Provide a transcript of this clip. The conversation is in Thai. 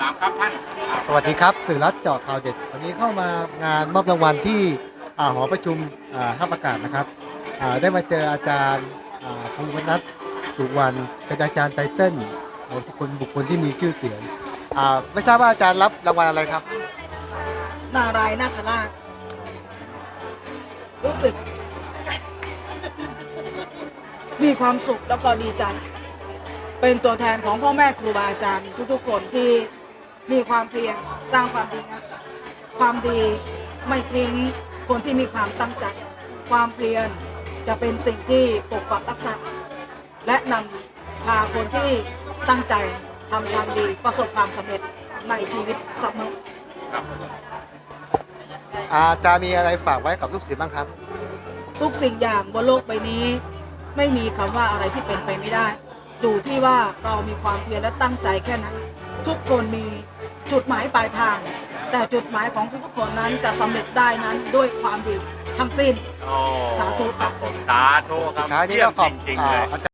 สามครับท่านสวัสดีครับสื่อรัฐเจาะข่าวเด็ดวันนี้เข้ามางานมอบรางวัลที่อ่าหอประชุมอ่าท่าประกาศนะครับอ่าได้มาเจออาจารย์อ่าภูมินัทสุวรรณเป็นอาจารย์ไตเติ้ลของบุคคลบุคคลที่มีชื่อเสียงอ่าไม่ทราบว่าอาจารย์รับรางวัลอะไรครับ นารายณ์นาคราชรู้สึก มีความสุขแล้วก็ดีใจ เป็นตัวแทนของพ่อแม่ครูบาอาจารย์ทุกๆคนที่ มีความเพียรสร้างความดีงามความดีไม่ทิ้งคนที่มีความตั้งใจ ความเพียรจะเป็นสิ่งที่ปกปักรักษา และนำพาคนที่ตั้งใจทำความดีประสบความสำเร็จในชีวิตเสมออาจารย์มีอะไรฝากไว้กับลูกศิษย์บ้างครับ ทุกสิ่งอย่างบนโลกใบนี้ ไม่มีคำว่าอะไรที่เป็นไปไม่ได้ ดูที่ว่าเรามีความเพียรและตั้งใจแค่นั้นทุกคนมี จุดหมายปลายทาง แต่จุดหมายของทุกๆคนนั้นจะสำเร็จได้นั้นด้วยความดีทั้งสิ้น โอ้สาธุ ครับผมสาธุครับท้ายนี้เยี่ยก็มขอบจริงๆอ่าเลยอาจารย์